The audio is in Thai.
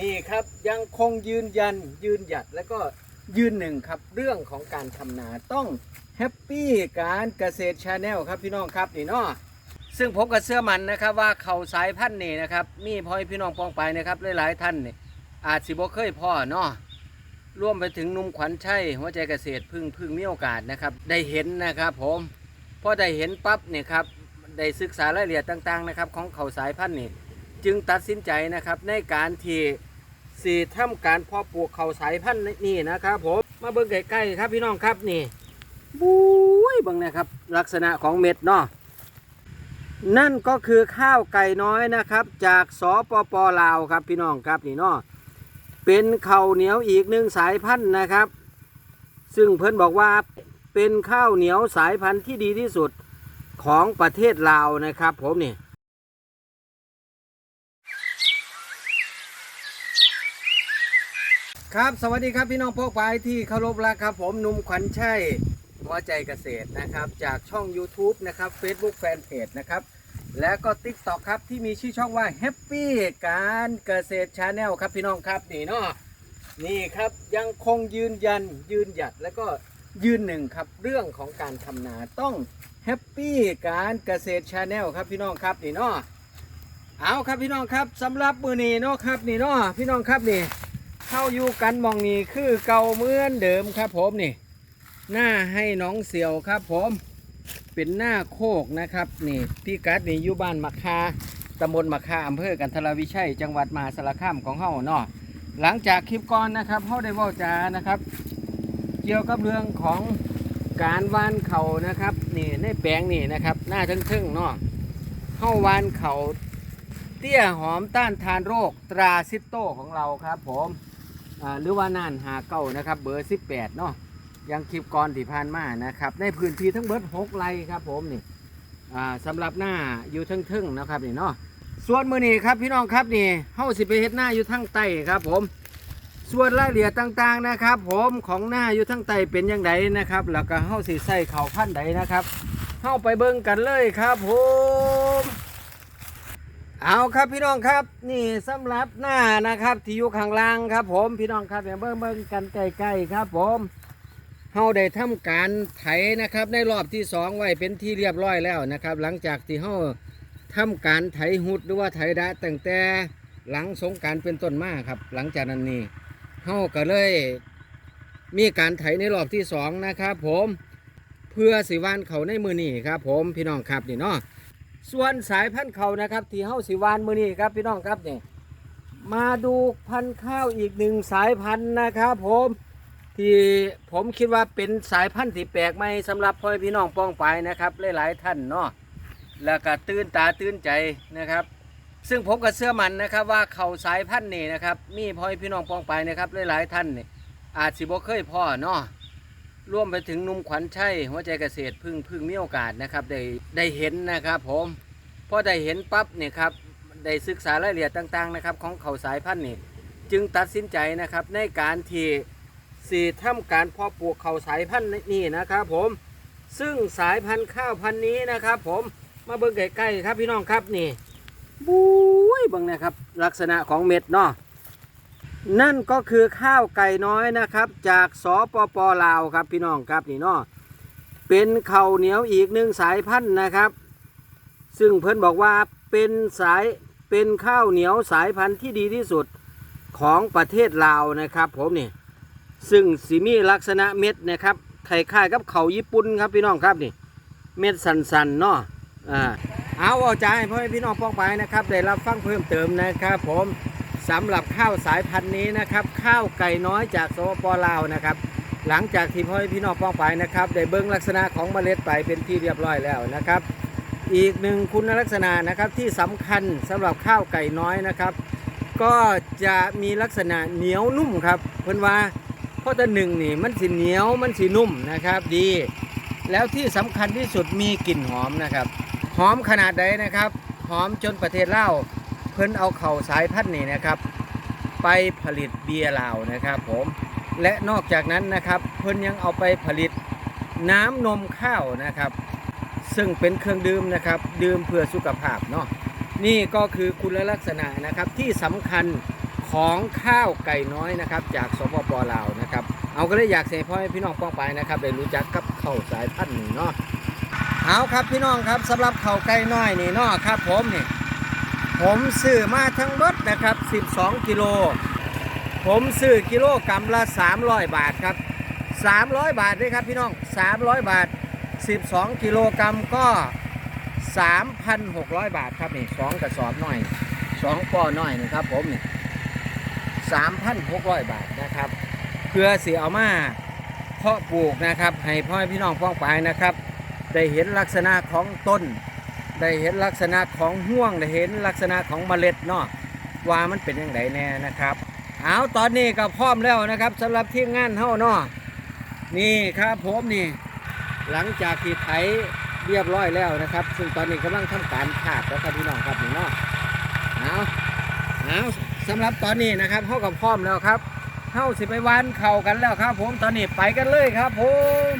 นี่ครับยังคงยืนยันยืนหยัดแล้วก็ยืนหนึ่งครับเรื่องของการทำนาต้องแฮปปี้การเกษตรชาแนลครับพี่น้องครับนี่เนาะซึ่งผมกับเสื้อมันนะครับว่าเขาสายพันธุ์นี่นะครับมีพ่อพี่น้องปองไปนะครับหลายๆท่านนี่อาจสิบ่เคยพ่อเนาะร่วมไปถึงนุ่มขวัญชัยหัวใจเกษตรพึ่งพึ่งมีโอกาสนะครับ ได้เห็นนะครับผมพอได้เห็นปั๊บเนี่ยครับได้ศึกษารายละเอียดต่างๆนะครับของเขาสายพันธุ์นี่ จึงตัดสินใจนะครับในการที่สีทำการเพาะปลูกเขาสายพันธุ์นี่นะครับผมมาเบิ่งใกล้ๆครับพี่น้องครับนี่บุ้ยเบิ่งนะครับ ลักษณะของเม็ดเนาะนั่นก็คือข้าวไก่น้อยนะครับ จากสปปลาวครับพี่น้องครับนี่เนาะเป็นข้าวเหนียวอีกหนึ่งสายพันธุ์นะครับ ซึ่งเพิ่นบอกว่าเป็นข้าวเหนียวสายพันธุ์ที่ดีที่สุดของประเทศลาวนะครับ ผมนี่ ครับ สวัสดีครับพี่น้องพวกปายที่เคารพรักครับผมนุ่มขวัญชัยหัวใจเกษตรนะครับ จากช่อง YouTube นะครับ Facebook Fanpage นะครับ และก็ TikTok ครับ ที่มีชื่อช่องว่า Happy การเกษตร Channel ครับพี่น้องครับนี่เนาะนี่ครับยังคงยืนยันยืนหยัดแล้วก็ยืนหนึ่งครับเรื่องของการทำนาต้องแฮปปี้การเกษตร Channel ครับพี่น้องครับนี่เนาะเอาครับพี่น้องครับสำหรับมือนี้เนาะครับนี่เนาะพี่น้องครับนี่ เข้าอยู่กันมองนี้คือเก่าเหมือนเดิมครับผมนี่ หน้าให้น้องเสียวครับผม เป็นหน้าโคกนะครับนี่พี่กัดนี่อยู่บ้านมะคาตำบลมะคาอำเภอกันทรวิชัย จังหวัดมหาสารคามของเฮาเนาะหลังจากคลิปก่อนนะครับเฮาได้ว่าจานะครับ เกี่ยวกับเรื่องของการวานเขานะครับนี่ในแปลงนี่นะครับหน้าทึ่งๆเนาะเฮาวานเข่าเตี้ยหอมต้านทานโรคตราซิโตของเราครับผม หรือว่าน่านหาเก้านะครับ เบอร์ 18 เนาะยังคลิปก่อนที่ผ่านมานะครับ ในพื้นที่ทั้งเบิด6ไร่ครับผมนี่อ่าสำหรับหน้าอยู่ทั้งทึ่งนะครับนี่เนาะส่วนมือนี้ครับพี่น้องครับนี่เฮาสิไปเฮ็ดหน้าอยู่ทั้งใต้ครับผม ส่วนรายละเอียดต่างๆนะครับ ผมของหน้าอยู่ทั้งใต้เป็นยังไงนะครับ แล้วก็เฮาสิใส่ข้าพันใดนะครับเฮาไปเบิ่งกันเลยครับผม เอาครับพี่น้องครับนี่สำหรับหน้านะครับที่อยู่ข้างล่างครับ ผมพี่น้องครับอย่าเบิ่งเบิ่งกันใกล้ๆครับ ผมเฮาได้ทำการไถนะครับ ในรอบที่สองไว้เป็นที่เรียบร้อยแล้วนะครับ หลังจากที่เฮาทำการไถหุดหรือว่าไถดะตั้งแต่หลังสงการเป็นต้นมาครับ หลังจากนั้นนี่เฮาก็เลยมีการไถในรอบที่สองนะครับ ผมเพื่อสิวานเขาในมือนี่ครับ ผมพี่น้องครับนี่เนาะ ส่วนสายพันธุ์เขานะครับ ที่เฮาสิวานมือนี้ครับพี่น้องครับเนี่ยมาดูพันธุ์ข้าวอีกหนึ่งสายพันธุ์นะครับผมที่ผมคิดว่าเป็นสายพันธุ์ที่แปลกใหม่สำหรับพ่อพี่น้องป้องไปนะครับหลายๆท่านเนาะแล้วก็ตื่นตาตื่นใจนะครับ ซึ่งผมกับเสื้อมันนะครับว่าเขาสายพันธุ์นี่นะครับมีพ่อพี่น้องป้องไปนะครับหลายๆท่านนี่อาจสิบ่เคยพ่อเนาะ ร่วมไปถึงนุ่มขวัญชัยหัวใจเกษตรพึ่งพึ่งมีโอกาสนะครับได้ได้เห็นนะครับผมพอได้เห็นปั๊บเนี่ยครับได้ศึกษารายละเอียดต่างๆนะครับของเขาสายพันธุ์นี่จึงตัดสินใจนะครับในการที่สีทำการเพาะปลูกเขาสายพันธุ์นี่นะครับผมซึ่งสายพันธุ์ข้าวพันธุ์นี้นะครับ ผมมาเบิ่งใกล้ๆครับพี่น้องครับนี่บุ้ยเบิ่งนะครับลักษณะของเม็ดเนาะ นั่นก็คือข้าวไก่น้อยนะครับ จากสปปลาวครับพี่น้องครับนี่เนาะเป็นข้าวเหนียวอีกหนึ่งสายพันธุ์นะครับ ซึ่งเพิ่นบอกว่าเป็นสายเป็นข้าวเหนียวสายพันธุ์ที่ดีที่สุดของประเทศลาวนะครับ ผมนี่ซึ่งสีมีลักษณะเม็ดนะครับคล้ายๆกับเขาญี่ปุ่นครับพี่น้องครับนี่ เม็ดสันๆเนาะอ่าเอาเอาใจพ่อพี่น้องป้องไปนะครับ ได้รับฟังเพิ่มเติมนะครับ ผม สำหรับข้าวสายพันธุ์นี้นะครับ ข้าวไก่น้อยจากสปปลาวนะครับ หลังจากที่พ่อพี่น้องป้องไปนะครับได้เบิ้งลักษณะของเมล็ดไปเป็นที่เรียบร้อยแล้วนะครับ อีกหนึ่งคุณลักษณะนะครับที่สำคัญสำหรับข้าวไก่น้อยนะครับ ก็จะมีลักษณะเหนียวนุ่มครับเพื่อนว่าเพราะแต่หนึ่งนี่มันสีเหนียวมันสีนุ่มนะครับดี แล้วที่สำคัญที่สุดมีกลิ่นหอมนะครับ หอมขนาดใดนะครับ หอมจนประเทศเล่า เพิ่นเอาเข่าสายพันธุ์นี่นะครับ ไปผลิตเบียร์ลาวนะครับผมและนอกจากนั้นนะครับ เพิ่นยังเอาไปผลิตน้ำนมข้าวนะครับ ซึ่งเป็นเครื่องดื่มนะครับ ดื่มเพื่อสุขภาพเนาะนี่ก็คือคุณลักษณะนะครับที่สำคัญของข้าวไก่น้อยนะครับ จากสปปลาวนะครับ เอาก็เลยอยากเสพ่อให้พี่น้องป้องไปนะครับได้รู้จักกับข้าวสายพันธุ์นี้เนาะเอาครับพี่น้องครับสำหรับข้าวไก่น้อยนี่เนาะครับผมนี่ ผมซื้อมาทั้งหมดนะครับ 12 กิโล ผมซื้อกิโลกรัมละ 300 บาทครับ 300 บาทด้วยครับพี่น้อง 300 บาท 12 กิโลกรัมก็ 3,600 บาทครับนี่สองกระสอบหน่อยสองป้อหน่อยนี่ครับผมนี่3,600 บาทนะครับ เพื่อเสียเอามาเพาะปลูกนะครับ ให้พ่อพี่น้องพ้องไปนะครับได้เห็นลักษณะของต้น ได้เห็นลักษณะของห่วงได้เห็นลักษณะของเมล็ดเนาะว่ามันเป็นยังไงแน่นะครับเอาตอนนี้ก็พร้อมแล้วนะครับสำหรับทีมงานเฮาเนาะนี่ครับผมนี่หลังจากที่ไถเรียบร้อยแล้วนะครับ ซึ่งตอนนี้กำลังทำการขาดแล้วครับพี่น้องครับนี่เนาะเอาเอาสำหรับตอนนี้นะครับเฮากับพร้อมแล้วครับเฮาสิไปวานเข่ากันแล้วครับ ผมตอนนี้ไปกันเลยครับผม